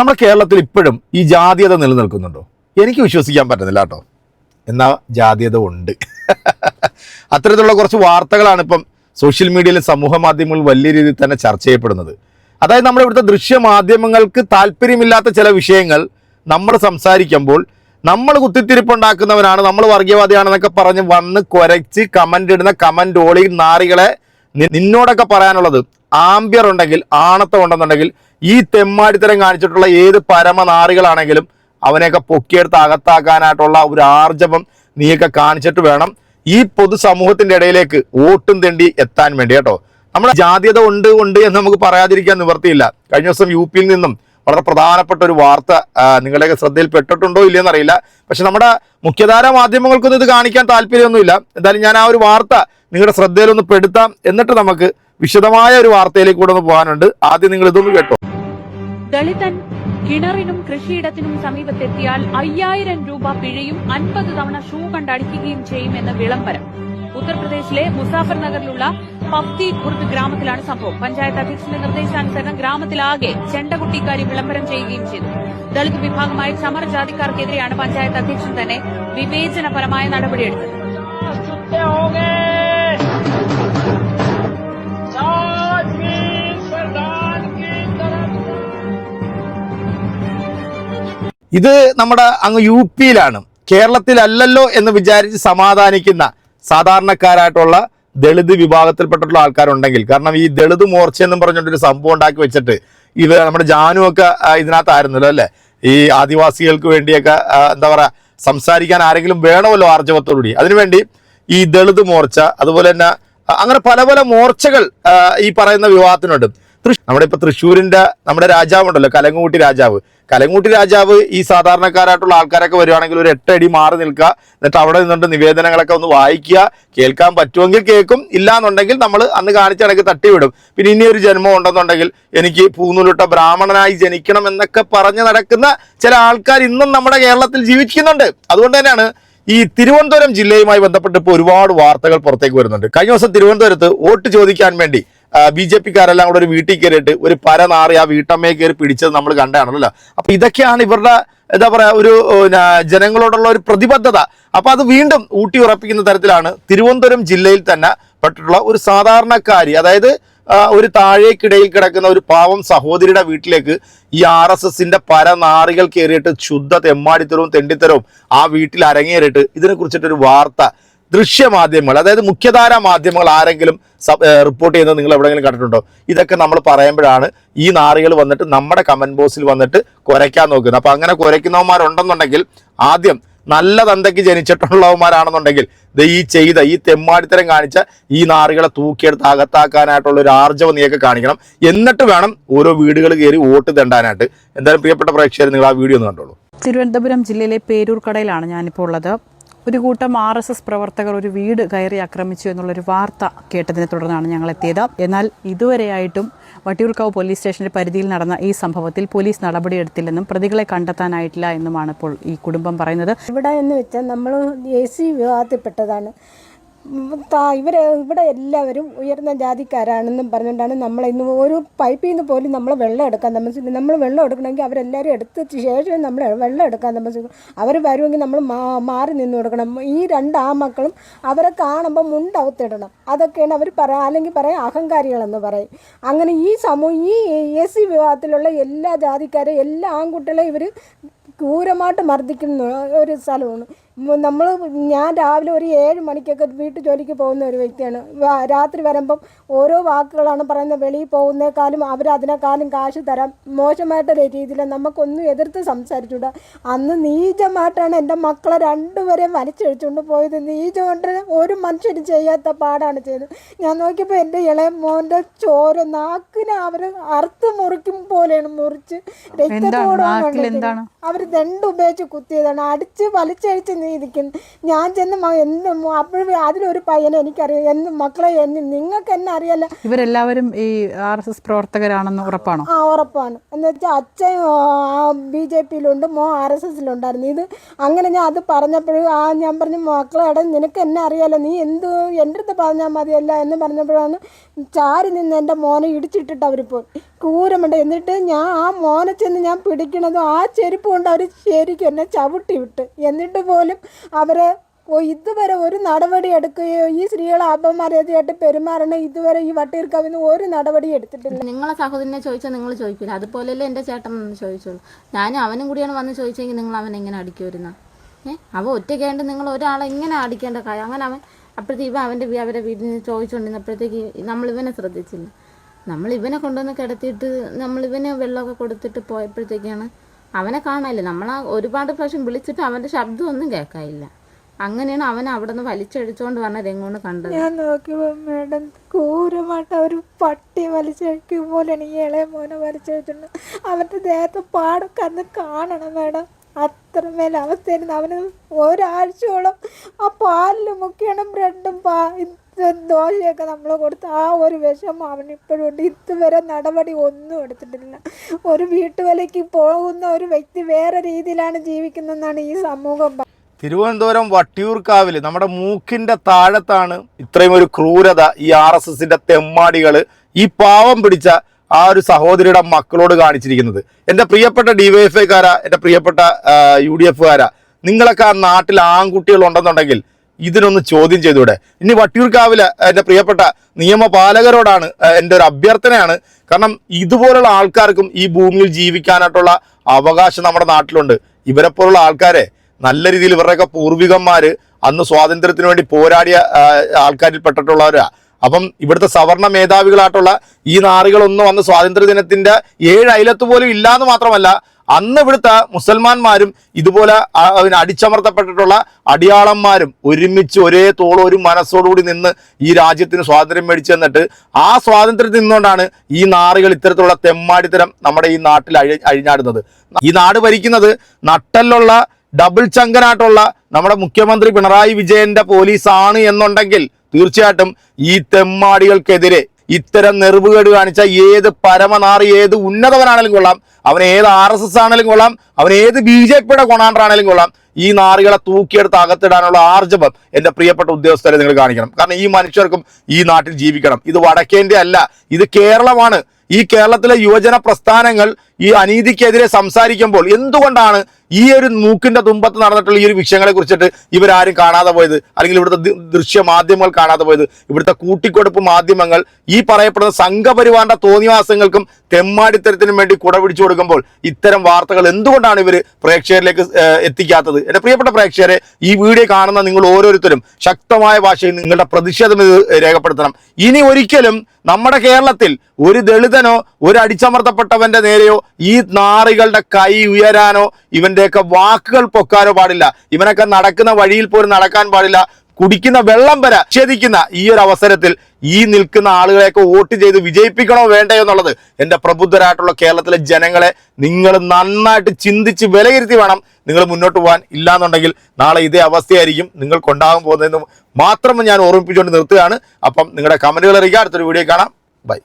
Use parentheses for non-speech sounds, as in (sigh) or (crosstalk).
നമ്മുടെ കേരളത്തിൽ ഇപ്പോഴും ഈ ജാതീയത നിലനിൽക്കുന്നുണ്ടോ? എനിക്ക് വിശ്വസിക്കാൻ പറ്റുന്നില്ല കേട്ടോ. എന്നാൽ ജാതീയത ഉണ്ട്. (laughs) അത്തരത്തിലുള്ള കുറച്ച് വാർത്തകളാണ് ഇപ്പം സോഷ്യൽ മീഡിയയിലും സമൂഹ മാധ്യമങ്ങളിൽ വലിയ രീതിയിൽ തന്നെ ചർച്ച ചെയ്യപ്പെടുന്നത്. അതായത് നമ്മുടെ ഇവിടുത്തെ ദൃശ്യ മാധ്യമങ്ങൾക്ക് താല്പര്യമില്ലാത്ത ചില വിഷയങ്ങൾ നമ്മൾ സംസാരിക്കുമ്പോൾ നമ്മൾ കുത്തിത്തിരിപ്പുണ്ടാക്കുന്നവരാണ് നമ്മൾ വർഗീയവാദിയാണെന്നൊക്കെ പറഞ്ഞ് വന്ന് കുരച്ച് കമന്റ് ഇടുന്ന കമന്റ് ഓളി നാറികളെ നിന്നോടൊക്കെ പറയാനുള്ളത് ആംബിയർ ഉണ്ടെങ്കിൽ ആണത്തം ഉണ്ടെന്നുണ്ടെങ്കിൽ ഈ തെമ്മാടിത്തരം കാണിച്ചിട്ടുള്ള ഏത് പരമനാറികളാണെങ്കിലും അവനെയൊക്കെ പൊക്കിയെടുത്ത് അകത്താക്കാനായിട്ടുള്ള ഒരു ആർജവം നീയൊക്കെ കാണിച്ചിട്ട് വേണം ഈ പൊതുസമൂഹത്തിന്റെ ഇടയിലേക്ക് വോട്ടും തെണ്ടി എത്താൻ വേണ്ടി കേട്ടോ. നമ്മുടെ ജാതീയത ഉണ്ട് ഉണ്ട് എന്ന് നമുക്ക് പറയാതിരിക്കാൻ നിവർത്തിയില്ല കഴിഞ്ഞ ദിവസം യു പിയിൽ നിന്നും വളരെ പ്രധാനപ്പെട്ട ഒരു വാർത്ത നിങ്ങളുടെയൊക്കെ ശ്രദ്ധയിൽ പെട്ടിട്ടുണ്ടോ ഇല്ലയെന്ന് അറിയില്ല പക്ഷെ നമ്മുടെ മുഖ്യധാര മാധ്യമങ്ങൾക്കൊന്നും ഇത് കാണിക്കാൻ താല്പര്യമൊന്നുമില്ല. എന്തായാലും ഞാൻ ആ ഒരു വാർത്ത നിങ്ങളുടെ ശ്രദ്ധയിലൊന്ന് പെടുത്താം എന്നിട്ട് നമുക്ക് വിശദമായ ഒരു വാർത്തയിലേക്ക് കൂടെ ഒന്ന് പോകാനുണ്ട്. ആദ്യം നിങ്ങൾ ഇതൊന്ന് കേട്ടോ. ദളിതൻ കിണറിനും കൃഷിയിടത്തിനും സമീപത്തെത്തിയാൽ അയ്യായിരം രൂപ പിഴയും അൻപത് തവണ ഷൂ കണ്ടടിക്കുകയും ചെയ്യുമെന്ന് വിളംബരം. ഉത്തർപ്രദേശിലെ മുസാഫർനഗറിലുള്ള പഫ്തി കുർബ് ഗ്രാമത്തിലാണ് സംഭവം. പഞ്ചായത്ത് അധ്യക്ഷന്റെ നിർദ്ദേശാനുസരണം ഗ്രാമത്തിലാകെ ചെണ്ടകുട്ടിക്കാരി വിളംബരം ചെയ്യുകയും ചെയ്തു. ദളിത് വിഭാഗമായ ചമർ ജാതിക്കാർക്കെതിരെയാണ് പഞ്ചായത്ത് അധ്യക്ഷൻ തന്നെ വിവേചനപരമായ നടപടിയെടുത്തത്. ഇത് നമ്മുടെ അങ്ങ് യു പിയിലാണ്. കേരളത്തിലല്ലല്ലോ എന്ന് വിചാരിച്ച് സമാധാനിക്കുന്ന സാധാരണക്കാരായിട്ടുള്ള ദളിത് വിഭാഗത്തിൽപ്പെട്ടിട്ടുള്ള ആൾക്കാരുണ്ടെങ്കിൽ കാരണം ഈ ദളിത് മോർച്ച എന്നും പറഞ്ഞുകൊണ്ടൊരു സംഭവം ഉണ്ടാക്കി വെച്ചിട്ട് ഇവ നമ്മുടെ ജാനു ഒക്കെ ഇതിനകത്തായിരുന്നല്ലോ അല്ലേ? ഈ ആദിവാസികൾക്ക് വേണ്ടിയൊക്കെ എന്താ പറയുക സംസാരിക്കാൻ ആരെങ്കിലും വേണമല്ലോ ആർജവത്തോടുകൂടി. അതിനുവേണ്ടി ഈ ദളിത് മോർച്ച അതുപോലെ തന്നെ അങ്ങനെ പല പല മോർച്ചകൾ ഈ പറയുന്ന വിവാഹത്തിനുണ്ട് നമ്മുടെ ഇപ്പൊ തൃശ്ശൂരിന്റെ നമ്മുടെ രാജാവുണ്ടല്ലോ കലങ്ങൂട്ടി രാജാവ്. കലങ്ങൂട്ടി രാജാവ് ഈ സാധാരണക്കാരായിട്ടുള്ള ആൾക്കാരൊക്കെ വരുവാണെങ്കിൽ ഒരു എട്ടടി മാറി നിൽക്കുക. എന്നിട്ട് അവിടെ നിന്നുകൊണ്ട് നിവേദനങ്ങളൊക്കെ ഒന്ന് വായിക്കുക. കേൾക്കാൻ പറ്റുമെങ്കിൽ കേൾക്കും. ഇല്ലാന്നുണ്ടെങ്കിൽ നമ്മൾ അന്ന് കാണിച്ച കണക്ക് തട്ടിവിടും. പിന്നെ ഇനി ഒരു ജന്മം ഉണ്ടെന്നുണ്ടെങ്കിൽ എനിക്ക് പൂന്നൂലിട്ട ബ്രാഹ്മണനായി ജനിക്കണം എന്നൊക്കെ പറഞ്ഞ് നടക്കുന്ന ചില ആൾക്കാർ ഇന്നും നമ്മുടെ കേരളത്തിൽ ജീവിക്കുന്നുണ്ട് അതുകൊണ്ട് തന്നെയാണ് ഈ തിരുവനന്തപുരം ജില്ലയുമായി ബന്ധപ്പെട്ട് ഇപ്പോൾ ഒരുപാട് വാർത്തകൾ പുറത്തേക്ക് വരുന്നുണ്ട്. കഴിഞ്ഞ ദിവസം തിരുവനന്തപുരത്ത് വോട്ട് ചോദിക്കാൻ വേണ്ടി ബി ജെ പിക്കാരെല്ലാം കൂടെ ഒരു വീട്ടിൽ കയറിയിട്ട് ഒരു പരനാറി ആ വീട്ടമ്മയെ കയറി പിടിച്ചത് നമ്മൾ കണ്ടാണല്ലോ അപ്പൊ ഇതൊക്കെയാണ് ഇവരുടെ എന്താ പറയാ ഒരു ജനങ്ങളോടുള്ള ഒരു പ്രതിബദ്ധത. അപ്പൊ അത് വീണ്ടും ഊട്ടി ഉറപ്പിക്കുന്ന തരത്തിലാണ് തിരുവനന്തപുരം ജില്ലയിൽ തന്നെ പെട്ടിട്ടുള്ള ഒരു സാധാരണക്കാരി അതായത് ഒരു താഴേക്കിടയിൽ കിടക്കുന്ന ഒരു പാവം സഹോദരിയുടെ വീട്ടിലേക്ക് ഈ ആർ എസ് എസിന്റെ പരനാറികൾ കയറിയിട്ട് ശുദ്ധ തെമ്മാടിത്തരവും തെണ്ടിത്തരവും ആ വീട്ടിൽ അരങ്ങേറിയിട്ട് ഇതിനെ കുറിച്ചിട്ടൊരു വാർത്ത ദൃശ്യമാധ്യമങ്ങൾ അതായത് മുഖ്യധാരാ മാധ്യമങ്ങൾ ആരെങ്കിലും റിപ്പോർട്ട് ചെയ്യുന്നത് നിങ്ങൾ എവിടെയെങ്കിലും കണ്ടിട്ടുണ്ടോ? ഇതൊക്കെ നമ്മൾ പറയുമ്പോഴാണ് ഈ നാറികൾ വന്നിട്ട് നമ്മുടെ കമന്റ് ബോക്സിൽ വന്നിട്ട് കുരയ്ക്കാൻ നോക്കുന്നത്. അപ്പോൾ അങ്ങനെ കുരയ്ക്കുന്നവന്മാരുണ്ടെന്നുണ്ടെങ്കിൽ ആദ്യം നല്ല തന്തയ്ക്ക് ജനിച്ചിട്ടുള്ളവന്മാരാണെന്നുണ്ടെങ്കിൽ ഇത് ഈ ചെയ്ത ഈ തെമ്മാടിത്തരം കാണിച്ച ഈ നാറികളെ തൂക്കിയെടുത്ത് അകത്താക്കാനായിട്ടുള്ള ഒരു ആർജവം നീയൊക്കെ കാണിക്കണം. എന്നിട്ട് വേണം ഓരോ വീടുകൾ കയറി വോട്ട് തെണ്ടാനായിട്ട് എന്തായാലും പ്രിയപ്പെട്ട പ്രേക്ഷകർ നിങ്ങൾ ആ വീഡിയോ ഒന്ന് കണ്ടോളൂ. തിരുവനന്തപുരം ജില്ലയിലെ പേരൂർക്കടയിലാണ് ഞാനിപ്പോൾ ഉള്ളത്. ഒരു കൂട്ടം ആർ എസ് എസ് പ്രവർത്തകർ ഒരു വീട് കയറി ആക്രമിച്ചു എന്നുള്ളൊരു വാർത്ത കേട്ടതിനെ തുടർന്നാണ് ഞങ്ങൾ എത്തിയത് എന്നാൽ ഇതുവരെയായിട്ടും വട്ടിയൂർക്കാവ് പോലീസ് സ്റ്റേഷന്റെ പരിധിയിൽ നടന്ന ഈ സംഭവത്തിൽ പോലീസ് നടപടിയെടുത്തില്ലെന്നും പ്രതികളെ കണ്ടെത്താനായിട്ടില്ല എന്നുമാണ് ഇപ്പോൾ ഈ കുടുംബം പറയുന്നത്. ഇവിടെ എന്ന് വെച്ചാൽ നമ്മൾ എ സി വിഭാഗത്തിൽപ്പെട്ടതാണ്. താ- ഇവിടെ എല്ലാവരും ഉയർന്ന ജാതിക്കാരാണെന്നും പറഞ്ഞുകൊണ്ടാണ് നമ്മൾ ഇന്ന് ഒരു പൈപ്പിൽ നിന്ന് പോലും നമ്മൾ വെള്ളം എടുക്കാൻ താമസിക്കുന്നത്. നമ്മൾ വെള്ളം എടുക്കണമെങ്കിൽ അവരെല്ലാവരും എടുത്ത ശേഷം നമ്മൾ വെള്ളം എടുക്കാൻ താമസിക്കും. അവർ വരുമെങ്കിൽ നമ്മൾ മാറി നിന്ന് കൊടുക്കണം. ഈ രണ്ട് ആ മക്കളും അവരെ കാണുമ്പോൾ മുണ്ടകത്തിടണം അതൊക്കെയാണ് അവർ പറയാം അല്ലെങ്കിൽ പറയാം അഹങ്കാരികളെന്ന് പറയും. അങ്ങനെ ഈ സമൂഹം ഈ എ സി വിഭാഗത്തിലുള്ള എല്ലാ ജാതിക്കാരെയും എല്ലാ ആൺകുട്ടികളെയും ഇവർ ക്രൂരമായിട്ട് മർദ്ദിക്കുന്ന ഒരു സ്ഥലമാണ്. നമ്മൾ ഞാൻ രാവിലെ ഒരു ഏഴ് മണിക്കൊക്കെ വീട്ടു ജോലിക്ക് പോകുന്ന ഒരു വ്യക്തിയാണ്. രാത്രി വരുമ്പം ഓരോ വാക്കുകളാണ് പറയുന്നത്. വെളിയിൽ പോകുന്നേക്കാളും അവർ അതിനേക്കാളും കാശ് തരാം. മോശമായിട്ടുള്ള രീതിയിൽ നമുക്കൊന്നും എതിർത്ത് സംസാരിച്ചുകൂടാ. അന്ന് നീചമായിട്ടാണ് എന്റെ മക്കളെ രണ്ടുപേരെയും വലിച്ചെഴിച്ചുകൊണ്ട് പോയത്. നീചമായിട്ട് ഒരു മനുഷ്യരും ചെയ്യാത്ത പാടാണ് ചെയ്തത്. ഞാൻ നോക്കിയപ്പോൾ എന്റെ ഇളയ മോന്റെ ചോര നാക്കിനെ അവർ അറുത്ത് മുറിക്കും പോലെയാണ് മുറിച്ച്. രക്തത്തോടെ അവർ ദണ്ട് ഉപയോഗിച്ച് കുത്തിയതാണ്. അടിച്ച് വലിച്ചഴിച്ച് നീതിക്കുന്നു ഞാൻ ചെന്ന് എന്ത് അപ്പോഴും അതിലൊരു പയ്യനെ എനിക്കറിയാം. എന്ത് മക്കളെ എന്ന് നിങ്ങൾക്ക് എന്നെ അറിയാലോ. ഇവരെല്ലാവരും ഈ ആർ എസ് എസ് പ്രവർത്തകരാണെന്ന് ഉറപ്പാണോ? ആ ഉറപ്പാണ്. എന്ന് വെച്ചാൽ അച്ഛൻ ബി ജെ പിയിലുണ്ട്. മോ ആർ എസ് എസിലുണ്ടായിരുന്നു. ഇത് അങ്ങനെ ഞാൻ അത് പറഞ്ഞപ്പോഴും ആ ഞാൻ പറഞ്ഞു മക്കളെ നിനക്ക് എന്നെ അറിയാലോ. നീ എന്ത് എന്റെ അടുത്ത് പറഞ്ഞാൽ മതിയല്ല എന്ന് പറഞ്ഞപ്പോഴാണ് ചാരി നിന്ന് എന്റെ മോനെ ഇടിച്ചിട്ടിട്ട് അവർ പോയി. ക്രൂരമുണ്ട് എന്നിട്ട് ഞാൻ ആ മോനെ ചെന്ന് ഞാൻ പിടിക്കണതും ആ ചെരുപ്പ് കൊണ്ട് അവർ ശരിക്കും എന്നെ ചവിട്ടി വിട്ട്. എന്നിട്ട് പോലും അവരെ ഇതുവരെ ഒരു നടപടി എടുക്കുകയോ ഈ സ്ത്രീകളെ അപമര്യാദയായിട്ട് പെരുമാറണ ഇതുവരെ ഈ വട്ടിയൂർക്കാവിന്ന് ഒരു നടപടി എടുത്തിട്ടില്ല. നിങ്ങളെ സഹോദരനെ ചോദിച്ചാൽ നിങ്ങൾ ചോദിക്കില്ല അതുപോലെയല്ലേ എന്റെ ചേട്ടൻ വന്ന് ചോദിച്ചോളൂ ഞാനും അവനും കൂടിയാണ് വന്ന് ചോദിച്ചെങ്കിൽ നിങ്ങൾ അവൻ എങ്ങനെ അടിക്കുമായിരുന്ന ഏഹ് അവ ഒറ്റയ്ക്കായിട്ട് നിങ്ങൾ ഒരാളെ എങ്ങനെ അടിക്കേണ്ട കാര്യം. അങ്ങനെ അവൻ അപ്പോഴത്തേക്ക് ഇവ അവന്റെ അവരെ വീട്ടിൽ നിന്ന് ചോദിച്ചുകൊണ്ടിരുന്നപ്പോഴത്തേക്ക് നമ്മൾ ഇവനെ ശ്രദ്ധിച്ചില്ല. നമ്മൾ ഇവനെ കൊണ്ടുവന്ന് കിടത്തിയിട്ട് നമ്മൾ ഇവന് വെള്ളമൊക്കെ കൊടുത്തിട്ട് പോയപ്പോഴത്തേക്കാണ് അവനെ കാണാനില്ല. നമ്മൾ ആ ഒരുപാട് പ്രാവശ്യം വിളിച്ചിട്ട് അവന്റെ ശബ്ദമൊന്നും കേൾക്കാനില്ല. അങ്ങനെയാണ് അവൻ അവിടെ നിന്ന് വലിച്ചഴിച്ചുകൊണ്ട് വന്നത് എങ്ങോട്ട് കണ്ടത്. ഞാൻ നോക്കിയപ്പോൾ മേഡം ക്രൂരമായിട്ട് ഒരു പട്ടി വലിച്ചഴിക്കും പോലെ ഈ ഇളയ മോനെ വലിച്ചഴിച്ചിട്ടുണ്ട് അവന്റെ ദേഹത്തെ പാടൊക്കെ അന്ന് കാണണം മേഡം. അത്രമേൽ അവസ്ഥയായിരുന്നു. അവന് ഒരാഴ്ചയോളം ആ പാലിൽ മുക്കിയാണ് ബ്രെഡും പാ ദോശയൊക്കെ നമ്മൾ കൊടുത്ത് ആ ഒരു വിഷമം അവൻ ഇപ്പോഴും ഉണ്ട്. ഇതുവരെ നടപടി ഒന്നും എടുത്തിട്ടില്ല. ഒരു വീട്ടുവലയ്ക്ക് പോകുന്ന ഒരു വ്യക്തി വേറെ രീതിയിലാണ് ജീവിക്കുന്നതെന്നാണ് ഈ സമൂഹം. തിരുവനന്തപുരം വട്ടിയൂർക്കാവിൽ നമ്മുടെ മൂക്കിന്റെ താഴത്താണ് ഇത്രയും ഒരു ക്രൂരത ഈ ആർ എസ് എസിന്റെ തെമ്മാടികൾ. ഈ പാവം പിടിച്ച ആ ഒരു സഹോദരിയുടെ മക്കളോട് കാണിച്ചിരിക്കുന്നത്. എന്റെ പ്രിയപ്പെട്ട ഡിവൈഎഫ്ഐക്കാരാ എന്റെ പ്രിയപ്പെട്ട യു ഡി എഫുകാരാ നിങ്ങളൊക്കെ ആ നാട്ടിൽ ആൺകുട്ടികൾ ഉണ്ടെന്നുണ്ടെങ്കിൽ ഇതിനൊന്ന് ചോദ്യം ചെയ്തൂടെ ഇനി വട്ടിയൂർക്കാവിലെ എന്റെ പ്രിയപ്പെട്ട നിയമപാലകരോടാണ് എന്റെ ഒരു അഭ്യർത്ഥനയാണ്. കാരണം ഇതുപോലുള്ള ആൾക്കാർക്കും ഈ ഭൂമിയിൽ ജീവിക്കാനായിട്ടുള്ള അവകാശം നമ്മുടെ നാട്ടിലുണ്ട്. ഇവരെ പോലുള്ള ആൾക്കാരെ നല്ല രീതിയിൽ ഇവരുടെയൊക്കെ പൂർവികന്മാർ അന്ന് സ്വാതന്ത്ര്യത്തിന് വേണ്ടി പോരാടിയ ആൾക്കാരിൽ പെട്ടിട്ടുള്ളവരാ. അപ്പം ഇവിടുത്തെ സവർണ മേധാവികളായിട്ടുള്ള ഈ നാറികളൊന്നും അന്ന് സ്വാതന്ത്ര്യ ദിനത്തിന്റെ ഏഴ് അയലത്ത് പോലും ഇല്ലാന്ന് മാത്രമല്ല അന്ന് ഇവിടുത്തെ മുസൽമാന്മാരും ഇതുപോലെ അടിച്ചമർത്തപ്പെട്ടിട്ടുള്ള അടിയാളന്മാരും ഒരുമിച്ച് ഒരേ തോളം ഒരു മനസ്സോടുകൂടി നിന്ന് ഈ രാജ്യത്തിന് സ്വാതന്ത്ര്യം മേടിച്ചു തന്നിട്ട് ആ സ്വാതന്ത്ര്യത്തിൽ നിന്നുകൊണ്ടാണ് ഈ നാറികൾ ഇത്തരത്തിലുള്ള തെമ്മാടിത്തരം നമ്മുടെ ഈ നാട്ടിൽ അഴി അഴിഞ്ഞാടുന്നത്. ഈ നാട് ഭരിക്കുന്നത് നട്ടലുള്ള ഡബിൾ ചങ്കനായിട്ടുള്ള നമ്മുടെ മുഖ്യമന്ത്രി പിണറായി വിജയന്റെ പോലീസാണ് എന്നുണ്ടെങ്കിൽ തീർച്ചയായിട്ടും ഈ തെമ്മാടികൾക്കെതിരെ ഇത്തരം നെറിവുകേട് കാണിച്ച ഏത് പരമനാറി ഏത് ഉന്നതവനാണെങ്കിലും കൊള്ളാം. അവൻ ഏത് ആർ എസ് എസ് ആണെങ്കിലും കൊള്ളാം. അവൻ ഏത് ബി ജെ പിയുടെ കൊണാണ്ടർ ആണെങ്കിലും കൊള്ളാം. ഈ നാറികളെ തൂക്കിയെടുത്ത് അകത്തിടാനുള്ള ആർജവം എന്റെ പ്രിയപ്പെട്ട ഉദ്യോഗസ്ഥരെ നിങ്ങൾ കാണിക്കണം. കാരണം ഈ മനുഷ്യർക്കും ഈ നാട്ടിൽ ജീവിക്കണം. ഇത് വടക്കേന്റെ അല്ല ഇത് കേരളമാണ്. ഈ കേരളത്തിലെ യുവജന പ്രസ്ഥാനങ്ങൾ ഈ അനീതിക്കെതിരെ സംസാരിക്കുമ്പോൾ എന്തുകൊണ്ടാണ് ഈ ഒരു മൂക്കിന്റെ തുമ്പത്ത് നടന്നിട്ടുള്ള ഈ ഒരു വിഷയങ്ങളെ കുറിച്ചിട്ട് ഇവരാരും കാണാതെ പോയത് അല്ലെങ്കിൽ ഇവിടുത്തെ ദൃശ്യ മാധ്യമങ്ങൾ കാണാതെ പോയത് ഇവിടുത്തെ കൂട്ടിക്കൊടുപ്പ് മാധ്യമങ്ങൾ ഈ പറയപ്പെടുന്ന സംഘപരിവാറിന്റെ തോന്നിവാസങ്ങൾക്കും തെമ്മാടിത്തരത്തിനും വേണ്ടി കുട പിടിച്ചു കൊടുക്കുമ്പോൾ ഇത്തരം വാർത്തകൾ എന്തുകൊണ്ടാണ് ഇവർ പ്രേക്ഷകരിലേക്ക് എത്തിക്കാത്തത്? എന്റെ പ്രിയപ്പെട്ട പ്രേക്ഷകരെ ഈ വീഡിയോ കാണുന്ന നിങ്ങൾ ഓരോരുത്തരും ശക്തമായ ഭാഷയിൽ നിങ്ങളുടെ പ്രതിഷേധം രേഖപ്പെടുത്തണം. ഇനി ഒരിക്കലും നമ്മുടെ കേരളത്തിൽ ഒരു ദളിതനോ ഒരു അടിച്ചമർത്തപ്പെട്ടവന്റെ നേരെയോ ഈ നാറികളുടെ കൈ ഉയരാനോ ഇവന്റെയൊക്കെ വാക്കുകൾ പൊക്കാനോ പാടില്ല. ഇവനൊക്കെ നടക്കുന്ന വഴിയിൽ പോലും നടക്കാൻ പാടില്ല. കുടിക്കുന്ന വെള്ളം വരെ ഛേദിക്കുന്ന ഈ ഒരു അവസരത്തിൽ ഈ നിൽക്കുന്ന ആളുകളെയൊക്കെ വോട്ട് ചെയ്ത് വിജയിപ്പിക്കണോ വേണ്ടയോ എന്നുള്ളത് എന്റെ പ്രബുദ്ധരായിട്ടുള്ള കേരളത്തിലെ ജനങ്ങളെ നിങ്ങൾ നന്നായിട്ട് ചിന്തിച്ച് വിലയിരുത്തി വേണം. നിങ്ങൾ മുന്നോട്ട് പോകാൻ ഇല്ലാന്നുണ്ടെങ്കിൽ നാളെ ഇതേ അവസ്ഥയായിരിക്കും നിങ്ങൾക്കുണ്ടാകാൻ പോകുന്നതെന്ന് മാത്രം ഞാൻ ഓർമ്മിപ്പിച്ചുകൊണ്ട് നിർത്തുകയാണ്. അപ്പം നിങ്ങളുടെ കമന്റുകൾ അറിയിക്കുക. അടുത്തൊരു വീഡിയോ കാണാം. ബൈ.